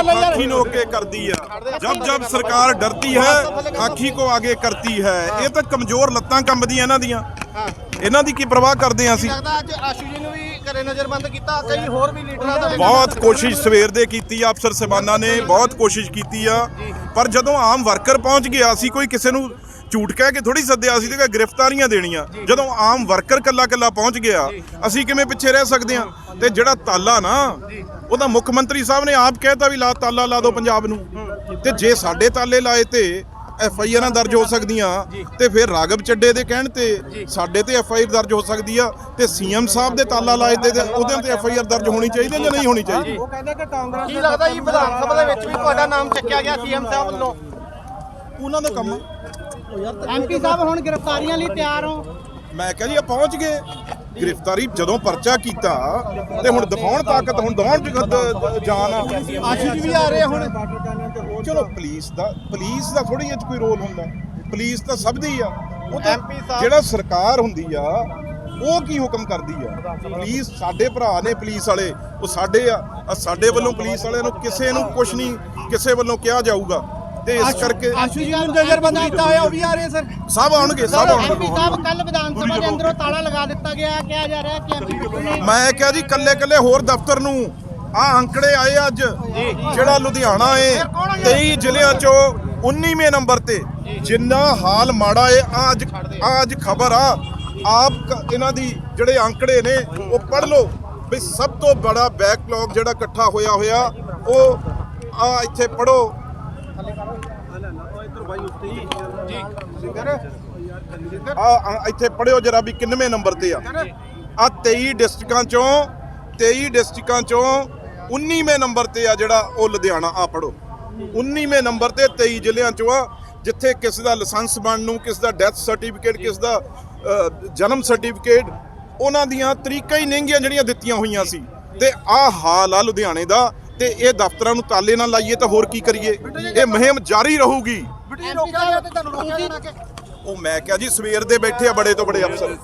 आंखी नोक के करती है जब जब सरकार डरती है आंखी को आगे करती है ਇਹ ਤਾਂ ਕਮਜ਼ੋਰ ਲੱਤਾਂ ਕੰਬਦੀਆਂ ਇਹਨਾਂ ਦੀਆਂ ਇਹਨਾਂ ਦੀ ਕੀ ਪਰਵਾਹ ਕਰਦੇ ਆ ਅਸੀਂ ਲੱਗਦਾ ਅੱਜ ਆਸ਼ੂ ਜੀ ਨੂੰ ਵੀ ਘਰੇ ਨਜ਼ਰਬੰਦ ਕੀਤਾ ਕਈ ਹੋਰ ਵੀ ਲੀਡਰਾਂ ਦਾ ਬਹੁਤ ਕੋਸ਼ਿਸ਼ ਸਵੇਰ ਦੇ ਕੀਤੀ ਆ ਅਫਸਰ ਸਬਾਨਾ ਨੇ ਬਹੁਤ ਕੋਸ਼ਿਸ਼ ਕੀਤੀ ਆ ਪਰ ਜਦੋਂ ਆਮ ਵਰਕਰ ਪਹੁੰਚ ਗਿਆ ਅਸੀਂ ਕੋਈ ਕਿਸੇ ਨੂੰ ਝੂਠ ਕਹਿ ਕੇ ਥੋੜੀ ਸੱਦਿਆ ਸੀ ਤੇ ਗ੍ਰਿਫਤਾਰੀਆਂ ਦੇਣੀਆਂ। ਜਦੋਂ ਆਮ ਵਰਕਰ ਕੱਲਾ ਕੱਲਾ ਪਹੁੰਚ ਗਿਆ ਅਸੀਂ ਕਿਵੇਂ ਪਿੱਛੇ ਰਹਿ ਸਕਦੇ ਆ ਤੇ ਜਿਹੜਾ ਤਾਲਾ ਨਾ ਉਹਦਾ ਮੁੱਖ ਮੰਤਰੀ ਸਾਹਿਬ ਨੇ ਆਪ ਕਹਿਤਾ ਵੀ ਲਾ ਤਾਲਾ ਲਾ ਦਿਓ ਪੰਜਾਬ ਨੂੰ। ਤੇ ਜੇ ਸਾਡੇ ਤਾਲੇ ਲਾਏ ਤੇ ਐਫ ਆਈ ਆਰਾਂ ਦਰਜ ਹੋ ਸਕਦੀਆਂ। ਤੇ ਫਿਰ ਰਾਗਵ ਚੱਡੇ ਦੇ ਕਹਿਣ ਤੇ ਸਾਡੇ ਤੇ ਐਫ ਆਈ ਆਰ ਦਰਜ ਹੋ ਸਕਦੀ ਆ ਤੇ ਸੀਐਮ ਸਾਹਿਬ ਦੇ ਤਾਲਾ ਲਾਏ ਤੇ ਉਹਦੇ ਤੇ ਐਫ ਆਈ ਆਰ ਦਰਜ ਹੋਣੀ ਚਾਹੀਦੀ ਹੈ ਜਾਂ ਨਹੀਂ ਹੋਣੀ ਚਾਹੀਦੀ? ਕੀ ਲੱਗਦਾ ਜੀ ਵਿਧਾਨ ਸਭਾ ਦੇ ਵਿੱਚ ਵੀ ਤੁਹਾਡਾ ਨਾਮ ਚੱਕਿਆ ਗਿਆ ਸੀਐਮ ਸਾਹਿਬ ਵੱਲੋਂ? ਉਹਨਾਂ ਦਾ ਕੰਮ। ਐਮਪੀ ਸਾਹਿਬ ਹੁਣ ਗ੍ਰਿਫਤਾਰੀਆਂ ਲਈ ਤਿਆਰ ਹੋ। ਮੈਂ ਕਿਹਾ ਜੀ ਆ ਪਹੁੰਚ ਗਏ। ਗ੍ਰਿਫਤਾਰੀ ਜਦੋਂ ਪਰਚਾ ਕੀਤਾ ਤੇ ਹੁਣ ਦਿਖਾਉਣ ਤਾਕਤ ਹੁਣ ਦਿਖਾਉਣ ਚ ਦ- ਜਾਨ ਆ। ਵੀ ਆ ਰਹੇ ਹੁਣ। ਚਲੋ ਪੁਲਿਸ ਦਾ ਪੁਲਿਸ ਦਾ ਥੋੜੀ ਜਿਹੀ ਕੋਈ ਰੋਲ ਹੁੰਦਾ। ਪੁਲਿਸ ਤਾਂ ਸਭ ਦੀ ਆ। ਉਹ ਤਾਂ ਜਿਹੜਾ ਸਰਕਾਰ ਹੁੰਦੀ ਆ ਉਹ ਕੀ ਹੁਕਮ ਕਰਦੀ ਆ? ਪੁਲਿਸ ਸਾਡੇ ਭਰਾ ਨੇ ਪੁਲਿਸ ਵਾਲੇ ਉਹ ਸਾਡੇ ਆ। ਸਾਡੇ ਵੱਲੋਂ ਪੁਲਿਸ ਵਾਲਿਆਂ ਨੂੰ ਕਿਸੇ ਨੂੰ ਕੁਝ ਨਹੀਂ ਕਿਸੇ ਵੱਲੋਂ ਕਿਹਾ ਜਾਊਗਾ। ਤੇ ਇਸ ਕਰਕੇ ਆਸ਼ੂ ਜੀ ਨੂੰ ਨਜ਼ਰਬੰਦ ਕੀਤਾ ਹੋਇਆ ਉਹ ਵੀ ਆ ਰਹੇ ਸਰ ਸਭ ਆਉਣਗੇ ਸਭ ਐਮਪੀ ਆਉਣਗੇ। ਸਾਹਿਬ ਕੱਲ ਵਿਧਾਨ ਸਭਾ ਦੇ ਅੰਦਰੋਂ ਤਾਲਾ ਲਗਾ ਦਿੱਤਾ ਗਿਆ ਕਿਹਾ ਜਾ ਰਿਹਾ ਕਿ ਐਮਪੀ ਮੈਂ ਕਿਹਾ ਜੀ ਕੱਲੇ ਕੱਲੇ ਹੋਰ ਦਫ਼ਤਰ ਨੂੰ ਆ ਅੰਕੜੇ ਆਏ ਅੱਜ ਜਿਹੜਾ ਲੁਧਿਆਣਾ ਏ 23 ਜ਼ਿਲ੍ਹਿਆਂ ਚੋਂ 19ਵੇਂ ਨੰਬਰ ਤੇ। ਜਿੰਨਾ ਹਾਲ ਮਾੜਾ ਏ ਆ ਅੱਜ ਆ ਅੱਜ ਖਬਰ ਆ। ਆਪ ਕ- ਇਹਨਾਂ ਦੀ ਜਿਹੜੇ ਅੰਕੜੇ ਨੇ ਉਹ ਪੜ੍ਹ ਲਓ। ਵੀ ਸਭ ਤੋਂ ਬੜਾ ਬੈਕਲੌਗ ਜਿਹੜਾ ਇਕੱਠਾ ਹੋਇਆ ਹੋਇਆ ਉਹ ਆ ਇੱਥੇ ਪੜੋ ਆ ਇੱਥੇ ਪੜਿਓ ਜਰਾ ਵੀ ਕਿੰਨਵੇਂ ਨੰਬਰ ਤੇ ਆ। ਆ 23 ਡਿਸਟ੍ਰਿਕਾਂ ਚੋਂ 23 ਡਿਸਟ੍ਰਿਕਾਂ ਚੋਂ 19ਵੇਂ ਨੰਬਰ ਤੇ ਆ ਜਿਹੜਾ ਉਹ ਲੁਧਿਆਣਾ, ਆ ਪੜੋ 19ਵੇਂ ਨੰਬਰ ਤੇ 23 ਜ਼ਿਲ੍ਹਿਆਂ ਚੋਂ ਆ, ਜਿੱਥੇ ਕਿਸੇ ਦਾ ਲਾਇਸੈਂਸ ਬਣਨ ਨੂੰ ਕਿਸੇ ਦਾ ਡੈਥ ਸਰਟੀਫਿਕੇਟ, ਕਿਸੇ ਦਾ ਜਨਮ ਸਰਟੀਫਿਕੇਟ, ਉਹਨਾਂ ਦੀਆਂ ਤਰੀਕਾਂ ਹੀ ਨਹੀਂਗੀਆਂ ਜਿਹੜੀਆਂ ਦਿੱਤੀਆਂ ਹੋਈਆਂ ਸੀ। ਤੇ ਆ ਹਾਲ ਆ ਲੁਧਿਆਣੇ ਦਾ ਤੇ ਇਹ ਦਫ਼ਤਰਾਂ ਨੂੰ ਤਾਲੇ ਨਾਲ ਲਾਈਏ ਤਾਂ ਹੋਰ ਕੀ ਕਰੀਏ? ਇਹ ਮੁਹਿੰਮ ਜਾਰੀ ਰਹੂਗੀ। ਬਿਟੀ ਰੋਕਿਆ ਗਿਆ ਤੇ ਤੁਹਾਨੂੰ ਰੋਕਿਆ ਜਾਣਾ ਕਿ ਉਹ ਮੈਂ ਕਿਹਾ ਜੀ ਸਵੇਰ ਦੇ ਬੈਠੇ ਆ ਬੜੇ ਤੋਂ ਬੜੇ ਅਫਸਰ।